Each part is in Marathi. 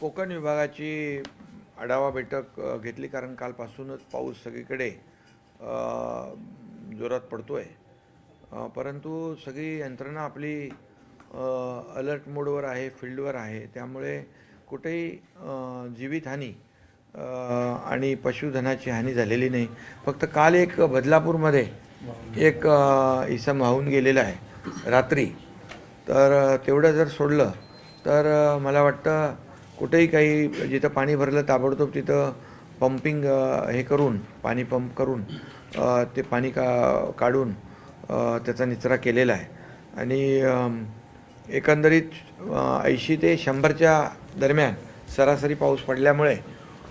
कोकण विभागाची आढावा बैठक घेतली कारण कालपासूनच पाऊस सगळीकडे जोरात पडतो आहे परंतु सगळी यंत्रणा आपली अलर्ट मोडवर आहे फील्डवर आहे. त्यामुळे कुठेही जीवितहानी आणि पशुधनाची हानी झालेली नाही. फक्त काल एक बदलापूरमध्ये एक इसम वाहून गेलेला आहे. रात्री तर तेवढं जर सोडलं तर मला वाटतं कुठेही काही जिथं पाणी भरलं ताबडतोब तिथं पंपिंग हे करून पाणी पंप करून ते पाणी का काढून त्याचा निचरा केलेला आहे. आणि एकंदरीत ऐंशी ते शंभरच्या दरम्यान सरासरी पाऊस पडल्यामुळे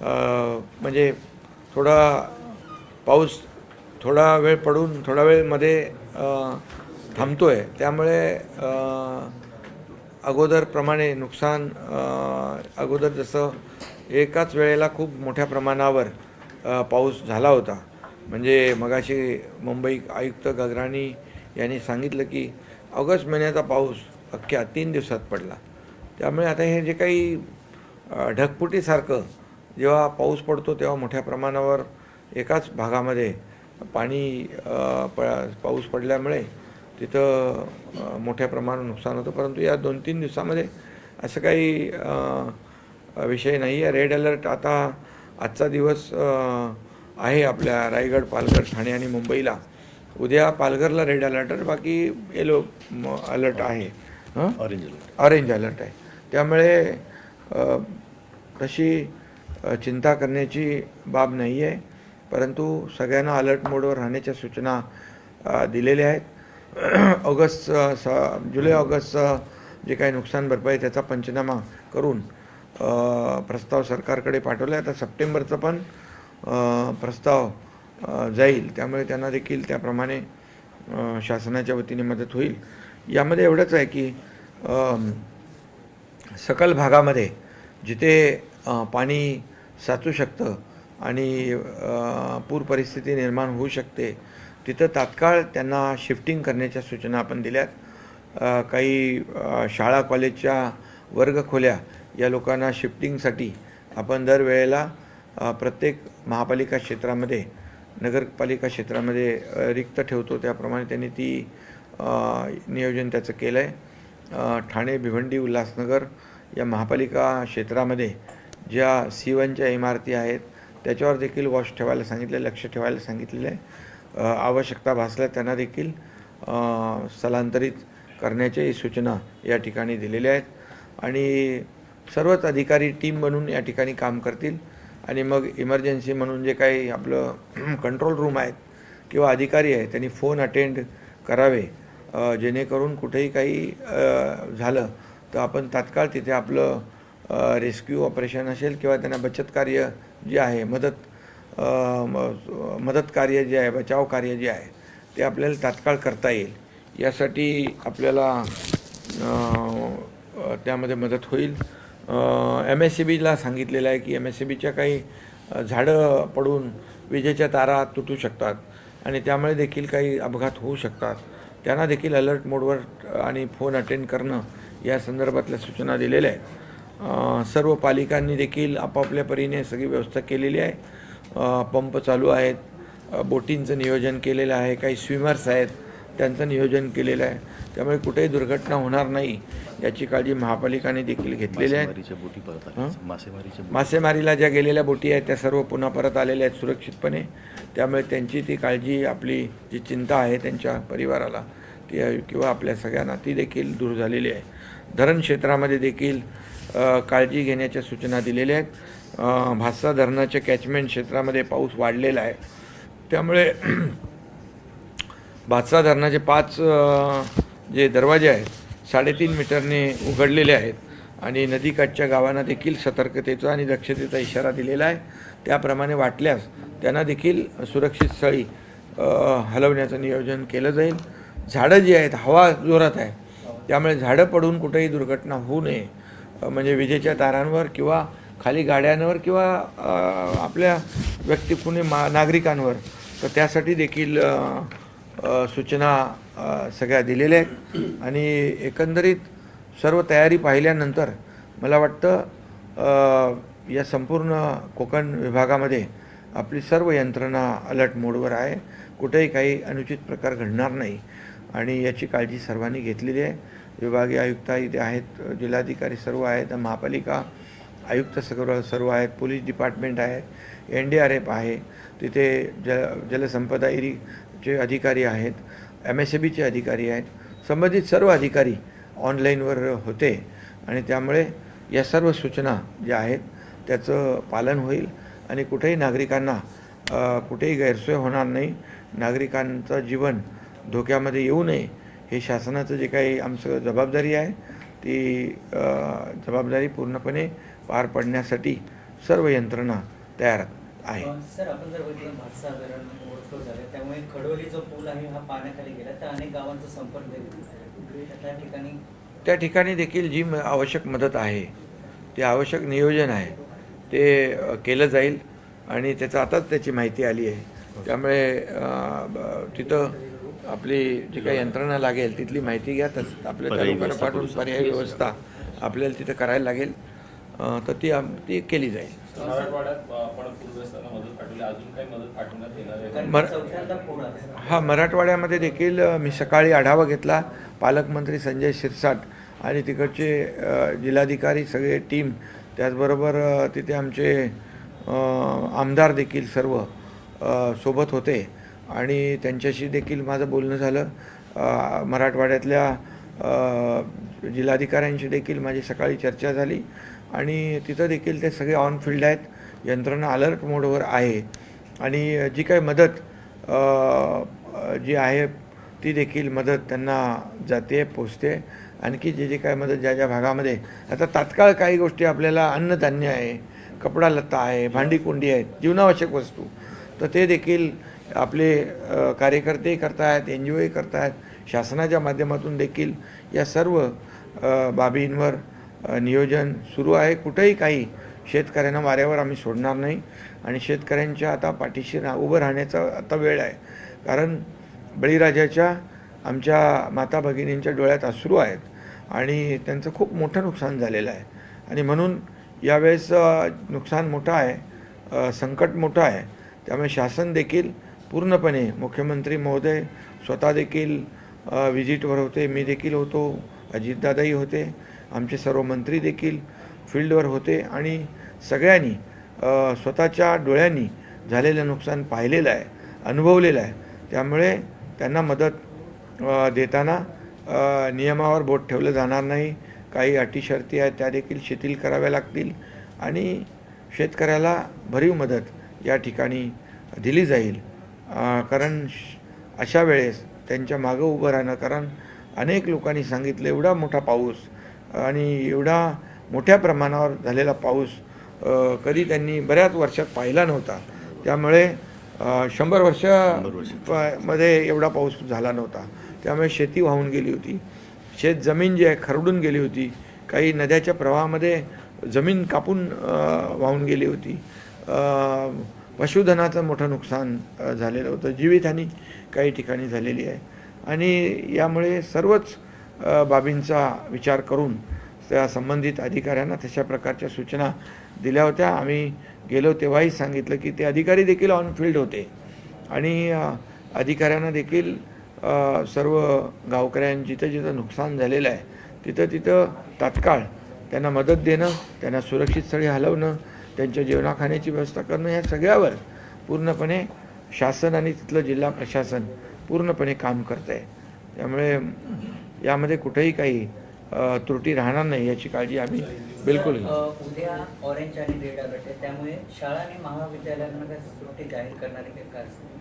म्हणजे थोडा पाऊस थोडा वेळ पडून थोडा वेळमध्ये थांबतो आहे थांबतोय त्यामुळे अगोदरप्रमाणे नुकसान अगोदर जसं एकाच वेळेला खूप मोठ्या प्रमाणावर पाऊस झाला होता. म्हणजे मगाशी मुंबई आयुक्त गगराणी यांनी सांगितलं की ऑगस्ट महिन्याचा पाऊस अख्ख्या तीन दिवसात पडला. त्यामुळे आता हे जे काही ढगफुटीसारखं जेव्हा पाऊस पडतो तेव्हा मोठ्या प्रमाणावर एकाच भागामध्ये पाणी प पाऊस पडल्यामुळे तिथं मोठ्या प्रमाणात नुकसान होतं. परंतु या दोन तीन दिवसामध्ये असं काही विषय नाही आहे रेड अलर्ट आता आजचा दिवस आहे आपल्या रायगड पालघर ठाणे आणि मुंबईला. उद्या पालघरला रेड अलर्ट आहे. बाकी येलो अलर्ट आहे? ऑरेंज अलर्ट ऑरेंज अलर्ट आहे. त्यामुळे तशी चिंता करण्याची बाब नाही आहे परंतु सगळ्यांना अलर्ट मोडवर राहण्याच्या सूचना दिलेल्या आहेत. ऑगस्ट स जुलै ऑगस्टचं जे काही नुकसान भरपाई त्याचा पंचनामा करून प्रस्ताव सरकारकडे पाठवला. आहे आता सप्टेंबरचं पण प्रस्ताव जाईल. त्यामुळे त्यांना देखील त्याप्रमाणे शासनाच्या वतीने मदत होईल. यामध्ये एवढंच आहे की सकल भागामध्ये जिथे पाणी साचू शकतं आणि पूर परिस्थिती निर्माण होऊ शकते तिथं तात्काळ त्यांना शिफ्टिंग करण्याच्या सूचना आपण दिल्यात. काही शाळा कॉलेजच्या वर्गखोल्या या लोकांना शिफ्टिंगसाठी आपण दरवेळेला प्रत्येक महापालिका क्षेत्रामध्ये नगरपालिका क्षेत्रामध्ये रिक्त ठेवतो. त्याप्रमाणे त्यांनी ती नियोजन त्याचं केलं आहे ठाणे भिवंडी उल्हासनगर या महापालिका क्षेत्रामध्ये ज्या सी वनच्या इमारती आहेत त्याच्यावर देखील वॉश ठेवायला सांगितले लक्ष ठेवायला सांगितलेलं आहे आवश्यकता भासल्या त्यांना देखील स्थलांतरित करण्याच्याही सूचना या ठिकाणी दिलेल्या आहेत. आणि सर्वच अधिकारी टीम बनून या ठिकाणी काम करतील. आणि मग इमर्जन्सी म्हणून जे काही आपलं कंट्रोल रूम आहेत किंवा अधिकारी आहेत त्यांनी फोन अटेंड करावे. जेणेकरून कुठेही काही झालं तर आपण तात्काळ तिथे आपलं रेस्क्यू ऑपरेशन असेल किंवा त्यांना बचत कार्य जे आहे मदत मदत कार्य जे आहे बचाव कार्य जे आहे ते आपल्याला तात्काळ करता येईल. यासाठी आपल्याला त्यामध्ये मदत होईल. एम एस सी बीला सांगितलेलं आहे की एम एस सी बीच्या काही झाडं पडून विजेच्या तारा तुटू शकतात आणि त्यामुळे देखील काही अपघात होऊ शकतात. त्यांना देखील अलर्ट मोडवर आणि फोन अटेंड करणं या संदर्भातल्या सूचना दिलेल्या आहेत. सर्व पालिकांनी देखील आपापल्या परीने सगळी व्यवस्था केलेली आहे. पंप चालू आहेत. बोटींचं नियोजन केलेलं आहे. काही स्विमर्स आहेत. त्यांचं नियोजन केलेलं आहे. त्यामुळे कुठेही दुर्घटना होणार नाही याची काळजी महापालिकाने देखील घेतलेली आहे. मासेमारीला ज्या गेलेल्या बोटी आहेत त्या सर्व पुन्हा परत आलेल्या आहेत सुरक्षितपणे. त्यामुळे त्यांची ती काळजी आपली जी चिंता आहे त्यांच्या परिवाराला ती किंवा आपल्या सगळ्यांना ती देखील दूर झालेली आहे. धरण क्षेत्रामध्ये देखील काळजी घेण्याच्या सूचना दिलेल्या आहेत. भास्सा भातसा धरणाच्या कॅचमेंट क्षेत्रामध्ये पाऊस वाढलेला आहे. त्यामुळे भातसा धरणाचे पाच जे दरवाजे आहेत साडेतीन मीटरने उघडलेले आहेत आणि नदीकाठच्या गावांना देखील सतर्कतेचा आणि दक्षतेचा इशारा दिलेला आहे. त्याप्रमाणे वाटल्यास त्यांना देखील सुरक्षित स्थळी हलवण्याचं नियोजन केलं जाईल. झाडं जी आहेत हवा जोरात आहे. त्यामुळे झाडं पडून कुठेही दुर्घटना होऊ नये. म्हणजे विजेच्या तारांवर किंवा खाली गाड्यांवर किंवा आपल्या व्यक्ती कुणी मा नागरिकांवर. तर त्यासाठी देखील सूचना सगळ्या दिलेल्या आहेत. आणि एकंदरीत सर्व तयारी पाहिल्यानंतर मला वाटतं या संपूर्ण कोकण विभागामध्ये आपली सर्व यंत्रणा अलर्ट मोडवर आहे. कुठेही काही अनुचित प्रकार घडणार नाही. आणि याची काळजी सर्वांनी घेतलेली आहे. विभागीय आयुक्त इथे आहेत. जिल्हाधिकारी सर्व आहेत. महापालिका आयुक्त सर्व सर्व आहेत पोलीस डिपार्टमेंट आहे एन डी आर एफ आहे तिथे ज जलसंपदा इरीचे अधिकारी आहेत एम एस ए बीचे अधिकारी आहेत संबंधित सर्व अधिकारी ऑनलाईनवर होते आणि त्यामुळे या सर्व सूचना ज्या आहेत त्याचं पालन होईल आणि कुठेही नागरिकांना कुठेही गैरसोय होणार नाही. नागरिकांचं जीवन धोक्यामध्ये येऊ नये हे शासनाचं जे काही आमचं जबाबदारी आहे ती जबाबदारी पूर्णपणे पार पडण्यासाठी सर्व यंत्रणा तयार आहे. अ, सर आपण जर बघितलं भातसा धरण ओव्हरफ्लो झालं त्यामुळे खडोली जो पूल आहे हा पाण्याखाली गेला तर अनेक गावांचा संपर्क देखील झाला. त्या ठिकाणी? त्या ठिकाणी देखील जी म- आवश्यक मदत आहे ते आवश्यक नियोजन आहे ते केलं जाईल. आणि त्याचं आताच त्याची माहिती आली आहे. त्यामुळे तिथं आपली जी काही यंत्रणा लागेल तिथली माहिती घ्या. तर आपल्या पाठवून पर्यायी व्यवस्था आपल्याला तिथं करायला लागेल. तर ती आम- ती केली जाईल. मर- हा मराठवाड्यामध्ये देखील मी सकाळी आढावा घेतला. पालकमंत्री संजय शिरसाट आणि तिकडचे जिल्हाधिकारी सगळे टीम त्याचबरोबर तिथे आमचे आमदार देखील सर्व सोबत होते. आणि त्यांच्याशी देखील माझं बोलणं झालं. मराठवाड्यातल्या जिल्हाधिकाऱ्यांशी देखील माझी सकाळी चर्चा झाली. आणि तिथं देखील ते सगळे ऑन फील्ड आहेत. यंत्रणा अलर्ट मोडवर आहे. आणि जी काही मदत जी आहे ती देखील मदत त्यांना जाते पोचते. आणखी जे जे काय मदत ज्या ज्या भागामध्ये आता तात्काळ काही गोष्टी आपल्याला अन्नधान्य आहे कपडा लत्ता आहे भांडीकुंडी आहेत जीवनावश्यक वस्तू. तर ते देखील आपले कार्यकर्ते करतायत एन जी ओही करतायत. शासनाच्या माध्यमातून देखील या सर्व बाबींवर नियोजन सुरू आहे. कुठंही काही शेतकऱ्यांना वाऱ्यावर आम्ही सोडणार नाही आणि शेतकऱ्यांच्या आता पाठीशी रा उभं राहण्याचा आता वेळ आहे. कारण बळीराजाच्या आमच्या माता भगिनींच्या डोळ्यात अश्रू आहेत आणि त्यांचं खूप मोठं नुकसान झालेलं आहे. आणि म्हणून यावेळेस नुकसान मोठं आहे संकट मोठं आहे. त्यामुळे शासन देखील पूर्णपणे मुख्यमंत्री महोदय स्वतः देखील विजिटवर होते. मी देखील होतो. अजितदादाही होते. आमचे सर्व मंत्री देखील फील्डवर होते आणि सगळ्यांनी स्वतःच्या डोळ्यांनी झालेलं नुकसान पाहिलेलं आहे अनुभवलेलं आहे. त्यामुळे त्यांना मदत देताना नियमावर बोट ठेवलं जाणार नाही. काही अटी शर्ती आहेत त्या देखील शिथिल कराव्या लागतील आणि शेतकऱ्याला भरीव मदत या ठिकाणी दिली जाईल. कारण श- अशा वेळेस त्यांच्या मागं उभं राहणं कारण अनेक लोकांनी सांगितलं एवढा मोठा पाऊस आणि एवढा मोठ्या प्रमाणावर झालेला पाऊस कधी त्यांनी बऱ्याच वर्षात पाहिला नव्हता. त्यामुळे शंभर वर्षमध्ये एवढा पाऊस झाला नव्हता. त्यामुळे शेती वाहून गेली होती. शेत जमीन जी आहे खरडून गेली होती. काही नद्याच्या प्रवाहामध्ये जमीन कापून वाहून गेली होती. पशुधनाचं मोठं नुकसान झालेलं होतं. जीवितहानी काही ठिकाणी झालेली आहे. आणि यामुळे सर्वच बाबींचा विचार करून त्या संबंधित अधिकाऱ्यांना तशा प्रकारच्या सूचना दिल्या होत्या. आम्ही गेलो तेव्हाही सांगितलं की ते अधिकारी देखील ऑन फील्ड होते. आणि अधिकाऱ्यांना देखील सर्व गावकऱ्यांना जिथं जिथं नुकसान झालेलं आहे तिथं तिथं तात्काळ त्यांना मदत देणं त्यांना सुरक्षित स्थळी हलवणं त्यांच्या जेवणाखाण्याची व्यवस्था करणं ह्या सगळ्यावर पूर्णपणे शासन आणि तिथलं जिल्हा प्रशासन पूर्णपणे काम करत आहे त्यामुळे यामध्ये कुठेही काही त्रुटी राहणार नाही याची काळजी आम्ही बिलकुल उद्या ऑरेंज आणि रेड अलर्ट आहे. त्यामुळे शाळा आणि महाविद्यालयांना जाहीर करणारे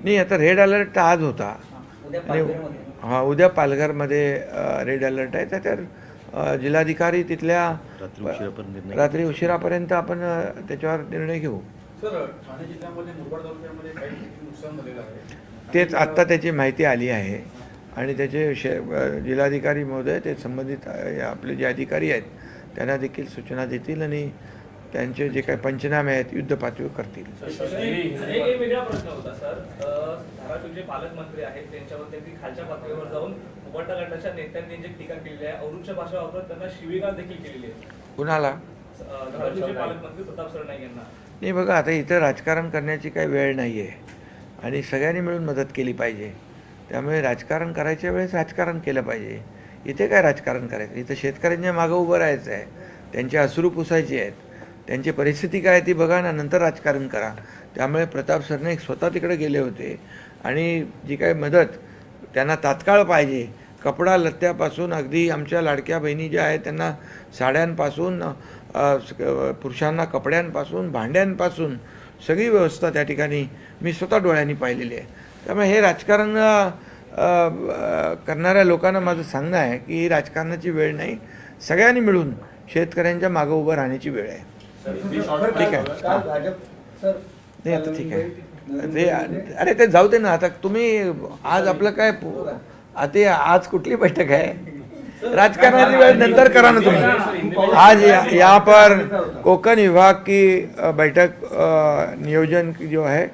नाही. आता रेड अलर्ट तर आज होता. हा, उद्या आणि पालघरमध्ये. हा उद्या पालघरमध्ये अ, रेड अलर्ट आहे. तर तर अ, जिल्हाधिकारी तिथल्या रात्री उशिरापर्यंत निर्णय रात्री उशिरापर्यंत आपण त्याच्यावर निर्णय घेऊ. सर ठाणे जिल्ह्यामध्ये मुरबाड तालुक्यामध्ये काही ठिकाणी नुकसान झालेलं आहे. तेच आत्ता त्याची माहिती आली आहे. आणि त्याचे शे जिल्हाधिकारी महोदय ते संबंधित आपले जे अधिकारी आहेत त्यांना देखील सूचना देतील आणि त्यांचे जे काही पंचनामे आहेत युद्ध पातळीवर करतील शबरी एक एक वेगळा प्रश्न होता सर. अ, धाराशिवचे पालकमंत्री आहेत त्यांच्यावर त्यांनी खालच्या पातळीवर जाऊन उबटा गटाच्या नेत्यांनी जे टीका केलेली आहे औरुच्या भाषा वापरत त्यांना शिवीगाळ देखील केलेली आहे. कुणाला? अ, धाराशिवचे पालकमंत्री प्रताप सरनाईक यांना. नाही बघा आता इथं राजकारण करण्याची काही वेळ नाही आहे आणि सगळ्यांनी मिळून मदत केली पाहिजे. त्यामुळे राजकारण करायच्या वेळेस राजकारण केलं पाहिजे. इथे काय राजकारण करायचं? इथं शेतकऱ्यांच्या मागं उभं राहायचं आहे. त्यांचे अश्रू पुसायचे आहेत. त्यांची परिस्थिती काय आहे ती बघा ना नंतर राजकारण करा. त्यामुळे प्रताप सरनाईक स्वतः तिकडे गेले होते. आणि जी काय मदत त्यांना तात्काळ पाहिजे. कपडा लत्त्यापासून अगदी आमच्या लाडक्या बहिणी ज्या आहेत त्यांना साड्यांपासून पुरुषांना कपड्यांपासून भांड्यांपासून सगळी व्यवस्था त्या ठिकाणी मी स्वतः डोळ्यांनी पाहिलेली आहे. त्यामुळे हे राजकारण करणाऱ्या लोकांना माझं सांगणं आहे की ही राजकारणाची वेळ नाही. सगळ्यांनी मिळून शेतकऱ्यांच्या मागं उभं राहण्याची वेळ आहे. ठीक आहे. हां. नाही आता ठीक आहे. ते अरे ते जाऊ दे ना. आता तुम्ही आज आपलं काय आता आज कुठली बैठक आहे? राजकारणाची वेळ नंतर करा ना तुम्ही. आज या- यहाँ पर कोकण विभाग की बैठक नियोजन जो है अ,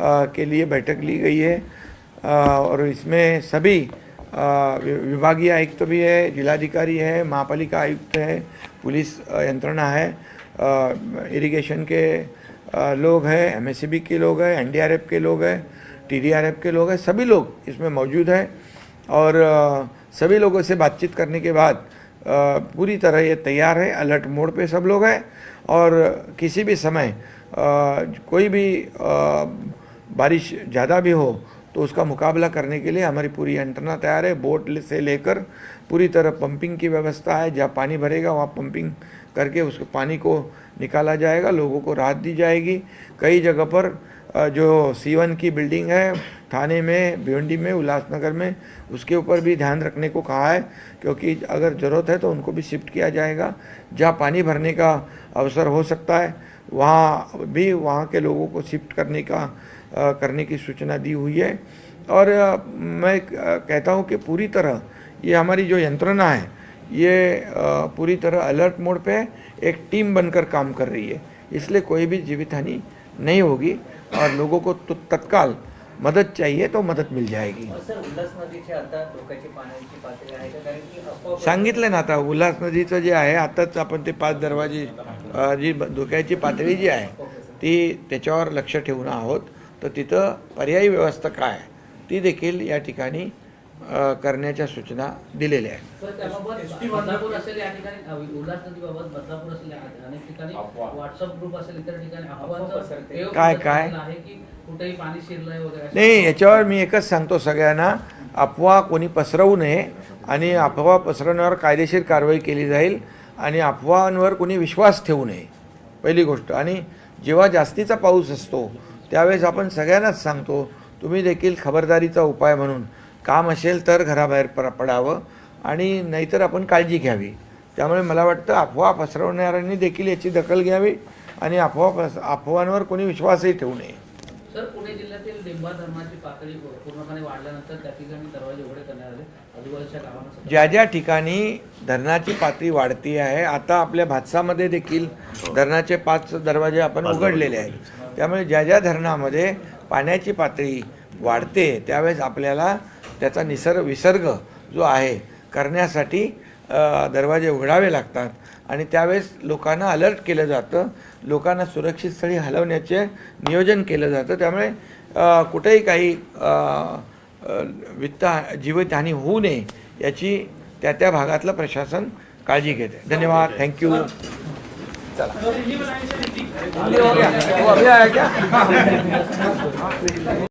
के लिए बैठक ली गई है। और इसमें सभी विभागीय आयुक्त भी है, जिलाधिकारी है, महापालिका आयुक्त है, पुलिस यंत्रणा है इरिगेशन के लोग हैं एम के लोग हैं एनडीआरएफ के लोग हैं टीडीआरएफ के लोग हैं, सभी लोग इसमें मौजूद हैं। और सभी लोगों से बातचीत करने के बाद पूरी तरह ये तैयार है, अलर्ट मोड पे सब लोग हैं। और किसी भी समय कोई भी बारिश ज़्यादा भी हो तो उसका मुकाबला करने के लिए हमारी पूरी यंत्रणा तैयार है। बोट से लेकर पूरी तरह पंपिंग की व्यवस्था है। जहाँ पानी भरेगा, वहाँ पंपिंग करके उसके पानी को निकाला जाएगा, लोगों को राहत दी जाएगी। कई जगह पर जो सीवन की बिल्डिंग है, थाने में, भिवंडी में, उल्लासनगर में, उसके ऊपर भी ध्यान रखने को कहा है, क्योंकि अगर ज़रूरत है तो उनको भी शिफ्ट किया जाएगा। जहाँ पानी भरने का अवसर हो सकता है, वहाँ भी, वहाँ के लोगों को शिफ्ट करने का करने की सूचना दी हुई है। और मैं कहता हूँ कि पूरी तरह ये हमारी जो यंत्रणा है ये पूरी तरह अलर्ट मोड पे एक टीम बनकर काम कर रही है। इसलिए कोई भी जीवित हानि नहीं होगी और लोगों को तु- तत्काल मदद चाहिए तो मदद मिल जाएगी। आता सांगितलं ना आता उल्हास नदीचं जे आहे आताच आपण ते पाच दरवाजे जी धोक्याची पातळी जी आहे ती त्याच्यावर लक्ष ठेवून आहोत। तर तिथं पर्यायी व्यवस्था काय ती देखील या ठिकाणी करण्याच्या सूचना दिलेल्या आहेत. काय- काय? आहे की कुठेही पाणी शिरलंय वगैरे असं. नाही याच्यावर मी एकच सांगतो सगळ्यांना अफवा कोणी पसरवू नये आणि अफवा पसरवण्यावर कायदेशीर कारवाई केली जाईल आणि अफवांवर कोणी विश्वास ठेवू नये. पहिली गोष्ट. आणि जेव्हा जास्तीचा पाऊस असतो त्यावेळेस आपण सगळ्यांनाच सांगतो तुम्ही देखील खबरदारीचा उपाय म्हणून काम असेल तर घराबाहेर प पडावं आणि नाहीतर आपण काळजी घ्यावी. त्यामुळे मला वाटतं अफवा पसरवणाऱ्यांनी देखील याची दखल घ्यावी आणि अफवा पस अफवांवर कोणी विश्वासही ठेवू नये. सर पुणे जिल्ह्यातील डिंबा धरणाची पातळी पूर्णपणे वाढल्यानंतर त्या ठिकाणी दरवाजे उघडे करण्यात आले. आजूबाजूच्या गावांना ज्या ज्या ठिकाणी धरणाची पातळी वाढती आहे आता आपल्या भातसामध्ये देखील धरणाचे पाच दरवाजे आपण उघडलेले आहेत. त्यामुळे ज्या ज्या धरणामध्ये पाण्याची पातळी वाढते त्यावेळेस आपल्याला त्याचा निसर्ग विसर्ग जो आहे करण्यासाठी दरवाजे उघडावे लागतात. आणि त्यावेळेस लोकांना अलर्ट केलं जातं. लोकांना सुरक्षित स्थळी हलवण्याचे नियोजन केलं जातं. त्यामुळे कुठेही काही वित्त जीवितहानी होऊ नये याची त्या त्या भागातलं प्रशासन काळजी घेते. धन्यवाद. थँक्यू चला